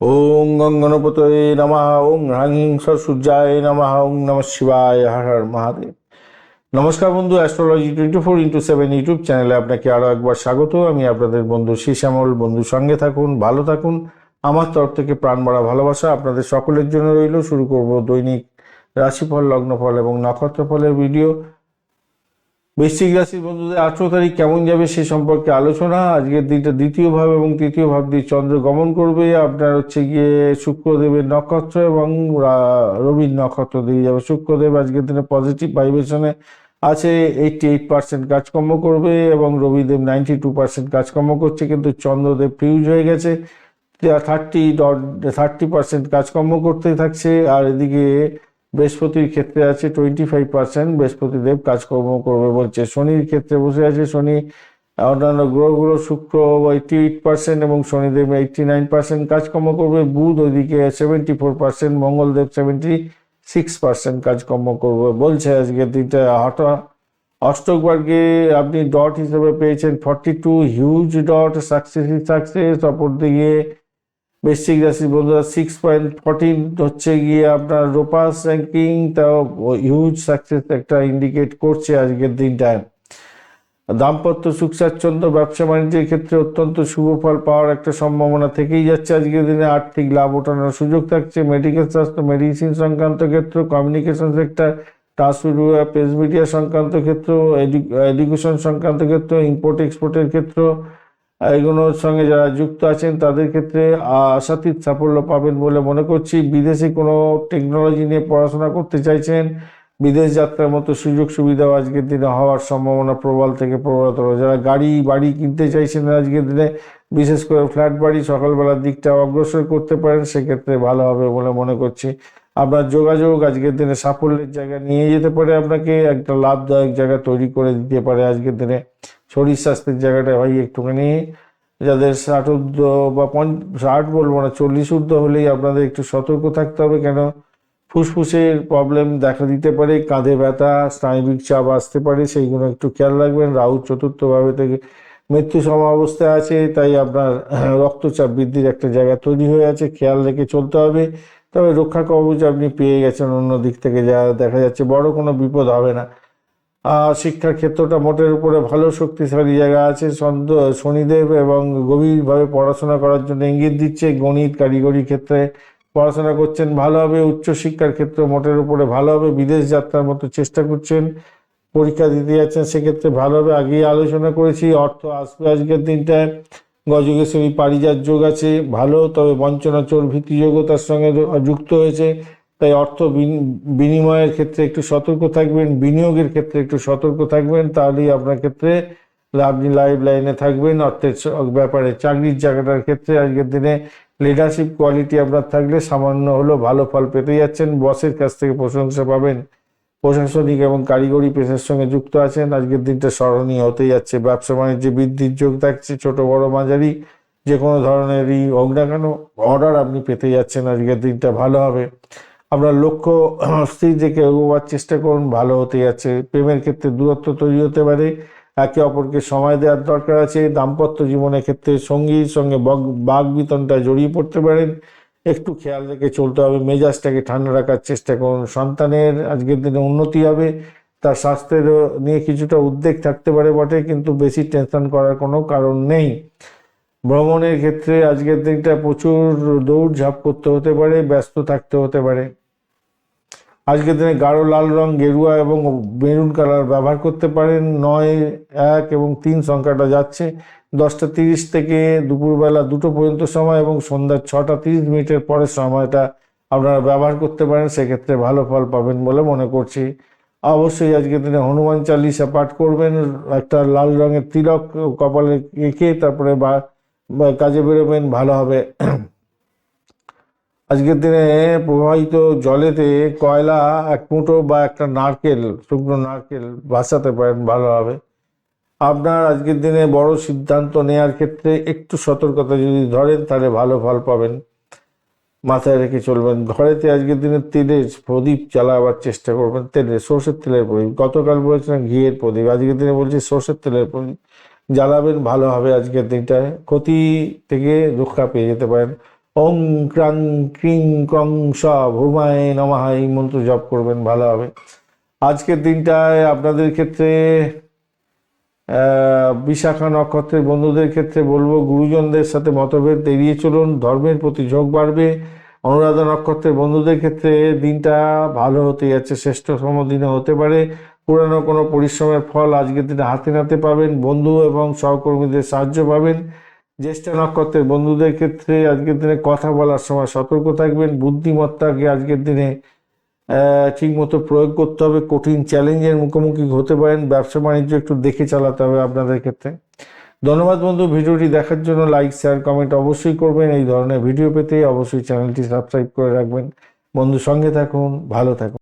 ওং গঙ্গনপতয়ে নমঃ, ওং হ্রাং সূর্যায় নমঃ, ওং নম শিবায়, হর হর মহাদেব। নমস্কার বন্ধু astrology twenty four into seven YouTube চ্যানেলে আপনাকে আরও একবার স্বাগত। আমি আপনাদের বন্ধু শ্যামল বন্ধু সঙ্গে থাকুন, ভালো থাকুন। আমার তরফ থেকে প্রাণ ভরা ভালোবাসা আপনাদের সকলের জন্য রইল। শুরু করব দৈনিক রাশিফল, লগ্নফল এবং নক্ষত্রফলের ভিডিও বৃশ্চিক রাশির বন্ধুদের আঠেরো তারিখ কেমন যাবে সে সম্পর্কে আলোচনা। আজকের দিনটা দ্বিতীয় ভাব এবং তৃতীয় ভাব দিয়ে চন্দ্র গমন করবে। আপনার হচ্ছে গিয়ে শুক্রদেবের নক্ষত্র এবং রা- রবির নক্ষত্র দিয়ে যাবে। শুক্রদেব আজকের দিনে পজিটিভ ভাইব্রেশনে আছে এইটটি এইট পার্সেন্ট কাজকর্ম করবে এবং রবিদেব নাইনটি টু পার্সেন্ট কাজকর্ম করছে, কিন্তু চন্দ্রদেব ফিউজ হয়ে গেছে। থার্টি ডট থার্টি পার্সেন্ট কাজকর্ম করতে থাকছে। আর এদিকে বৃহস্পতির ক্ষেত্রে আছে টোয়েন্টি ফাইভ পার্সেন্ট বৃহস্পতিদেব কাজকর্ম করবে বলছে। শনির ক্ষেত্রে বসে আছে শনি, অন্যান্য গ্রহগুলো শুক্র এইটি এইট পার্সেন্ট এবং শনিদেব এইটটি নাইন পার্সেন্ট কাজকর্ম করবে। বুধ ওইদিকে seventy four percent Mangaldev seventy six percent কাজকর্ম করবে বলছে আজকের দিনটা। হঠাৎ অষ্টকবর্গে আপনি ডট হিসেবে পেয়েছেন forty two huge dot success success অপর অপরদিকে বেসিক রাশি বন্ধুরা সিক্স পয়েন্ট ফোরটিন হচ্ছে গিয়ে আপনার রোপাস র্যাঙ্কিং তাও হিউজ সাকসেস একটা ইন্ডিকেট করছে আজকের দিনটায় দাম্পত্য সুখ স্বাচ্ছন্দ্য ব্যবসা বাণিজ্যের ক্ষেত্রে অত্যন্ত শুভ ফল পাওয়ার একটা সম্ভাবনা থেকেই যাচ্ছে আজকের দিনে। আর্থিক লাভ ওঠানোর সুযোগ থাকছে। মেডিকেল স্বাস্থ্য মেডিসিন সংক্রান্ত ক্ষেত্র communication sector transmedia press media সংক্রান্ত ক্ষেত্র এডুকেশন সংক্রান্ত ক্ষেত্র ইম্পোর্ট এক্সপোর্টের ক্ষেত্র এগুলোর সঙ্গে যারা যুক্ত আছেন, তাদের ক্ষেত্রে আশাতীত সাফল্য পাবেন বলে মনে করছি। বিদেশে কোনো টেকনোলজি নিয়ে পড়াশোনা করতে চাইছেন, বিদেশ যাত্রার মতো সুযোগ সুবিধাও আজকের দিনে হওয়ার সম্ভাবনা প্রবল থেকে প্রবলতর যারা গাড়ি, বাড়ি কিনতে চাইছেন আজকের দিনে, বিশেষ করে ফ্ল্যাট বাড়ি, সকালবেলার দিকটা অগ্রসর করতে পারেন, সেক্ষেত্রে ভালো হবে বলে মনে করছি। আপনার যোগাযোগ আজকের দিনে সাফল্যের জায়গা নিয়ে যেতে পারে আপনাকে, একটা লাভদায়ক জায়গা তৈরি করে দিতে পারে আজকের দিনে। শরীর স্বাস্থ্যের জায়গাটা হয় একটুখানি, যাদের ষাট ঊর্ধ্ব বা পঞ্চ, ষাট বলব না, চল্লিশ ঊর্ধ্ব হলেই আপনাদের একটু সতর্ক থাকতে হবে, কেন? ফুসফুসের প্রবলেম দেখা দিতে পারে, কাঁধে ব্যথা, স্নায়বিক চাপ আসতে পারে, সেইগুলো একটু খেয়াল রাখবেন। রাহু চতুর্থভাবে থেকে মৃত্যু সম অবস্থায় আছে, তাই আপনার রক্তচাপ বৃদ্ধির একটা জায়গা তৈরি হয়ে আছে, খেয়াল রেখে চলতে হবে। তবে রক্ষা কবচ আপনি পেয়ে গেছেন অন্য দিক থেকে, যা দেখা যাচ্ছে বড় কোনো বিপদ হবে না। শিক্ষার ক্ষেত্রটা মোটের উপরে ভালো শক্তিশালী জায়গা আছে। শনিদেব এবং গভীরভাবে পড়াশোনা করার জন্য ইঙ্গিত দিচ্ছে, গণিত কারিগরি ক্ষেত্রে পড়াশোনা করছেন, ভালো হবে উচ্চশিক্ষার ক্ষেত্রে মোটের উপরে ভালো হবে, বিদেশ যাত্রার মতো চেষ্টা করছেন, পরীক্ষা দিতে যাচ্ছেন, সেক্ষেত্রে ভালো হবে। আগেই আলোচনা করেছি, অর্থ আসবে আজকের দিনটায় গজকেশ্বরী পারিজাত যোগ আছে, ভালো, তবে বঞ্চনা চোর ভীতি তার সঙ্গে যুক্ত হয়েছে। তাই অর্থ বিন- বিনিময়ের ক্ষেত্রে একটু সতর্ক থাকবেন, বিনিয়োগের ক্ষেত্রে একটু সতর্ক থাকবেন, তাহলেই আপনার ক্ষেত্রে আপনি লাইফ লাইনে থাকবেন। অর্থের ব্যাপারে চাকরির জায়গাটার ক্ষেত্রে আজকের দিনে লিডারশিপ কোয়ালিটি আপনার থাকলে সামান্য হলেও ভালো ফল পেতে যাচ্ছেন। বসের কাছ থেকে প্রশংসা পাবেন। প্রশাসনিক এবং কারিগরি পেশার সঙ্গে যুক্ত আছেন। আজকের দিনটা স্মরণীয় হতে যাচ্ছে। ব্যবসা বাণিজ্যে বৃদ্ধির যোগ থাকছে। ছোট বড় মাঝারি যে কোনো ধরনেরই হোক না কেন অর্ডার আপনি পেতে যাচ্ছেন। আজকের দিনটা ভালো হবে। আপনার লক্ষ্য স্থির রেখে এগোবার চেষ্টা করুন, ভালো হতে যাচ্ছে। প্রেমের ক্ষেত্রে দূরত্ব তৈরি হতে পারে। একে অপরকে সময় দেওয়ার দরকার আছে। দাম্পত্য জীবনের ক্ষেত্রে সঙ্গীর সঙ্গে বাঘ বিতনটা জড়িয়ে পড়তে পারেন। একটু খেয়াল রেখে চলতে হবে। মেজাজটাকে ঠান্ডা রাখার চেষ্টা করুন। সন্তানের আজকের দিনে উন্নতি হবে। তার স্বাস্থ্যের নিয়ে কিছুটা উদ্বেগ থাকতে পারে বটে, কিন্তু বেশি টেনশন করার কোনো কারণ নেই। ভ্রমণের ক্ষেত্রে আজকের দিনটা প্রচুর দৌড় ঝাঁপ করতে হতে পারে, ব্যস্ত থাকতে হতে পারে। আজকের দিনে গাঢ় লাল রং, গেরুয়া এবং মেরুন কালার ব্যবহার করতে পারেন। নয়, এক এবং তিন সংখ্যাটা যাচ্ছে। দশটা তিরিশ থেকে দুপুরবেলা দুটো পর্যন্ত সময় এবং সন্ধ্যা ছটা তিরিশ মিনিটের পরের সময়টা আপনারা ব্যবহার করতে পারেন। সেক্ষেত্রে ভালো ফল পাবেন বলে মনে করছি। অবশ্যই আজকের দিনে হনুমান চালিসা পাঠ করবেন। একটা লাল রঙের তিলক কপালে এঁকে তারপরে বা কাজে বেরোবেন, ভালো হবে। আজকের দিনে প্রবাহিত জলেতে কয়লা, এক মুঠো বা একটা নারকেল, শুকনো নারকেল ভাসাতে পারেন ভালোভাবে। আপনার আজকের দিনে বড় সিদ্ধান্ত নেওয়ার ক্ষেত্রে একটু সতর্কতা যদি ধরেন, তাহলে ভালো ফল পাবেন। মাথায় রেখে চলবেন। ঘরেতে আজকের দিনে তেলের প্রদীপ জ্বালাবার চেষ্টা করবেন। তেলের সর্ষের তেলের প্রদীপ। গতকাল বলেছিলাম ঘিয়ের প্রদীপ। আজকের দিনে বলছি সর্ষের তেলের প্রদীপ জ্বালাবেন ভালো হবে আজকের দিনটায়। ক্ষতি থেকে রক্ষা পেয়ে যেতে পারেন। ওং ক্রাং ক্রিং ক্রং স ভূমায় নমঃ, এই মন্ত্র জপ করবেন, ভালো হবে। আজকের দিনটায় আপনাদের ক্ষেত্রে বিশাখা নক্ষত্রের বন্ধুদের ক্ষেত্রে বলব, গুরুজনদের সাথে মতভেদ এড়িয়ে চলুন, ধর্মের প্রতি ঝোঁক বাড়বে। অনুরাধা নক্ষত্রের বন্ধুদের ক্ষেত্রে দিনটা ভালো হতে যাচ্ছে, শ্রেষ্ঠতম দিনে হতে পারে। পুরানো কোনো পরিশ্রমের ফল আজকের দিনে হাতে নাতে পাবেন, বন্ধু এবং সহকর্মীদের সাহায্য পাবেন। জ্যেষ্ঠ নক্ষত্রের বন্ধুদের ক্ষেত্রে আজকের দিনে কথা বলার সময় সতর্ক থাকবেন। বুদ্ধিমত্তাকে আজকের দিনে ঠিক মতো প্রয়োগ করতে হবে। কঠিন চ্যালেঞ্জের মুখোমুখি হতে পারেন। ব্যবসা বাণিজ্য একটু দেখে চালাতে হবে আপনাদের ক্ষেত্রে। ধন্যবাদ বন্ধু, ভিডিওটি দেখার জন্য লাইক শেয়ার কমেন্ট অবশ্যই করবেন। এই ধরনের ভিডিও পেতে অবশ্যই চ্যানেলটি সাবস্ক্রাইব করে রাখবেন। বন্ধু সঙ্গে থাকুন, ভালো থাকুন।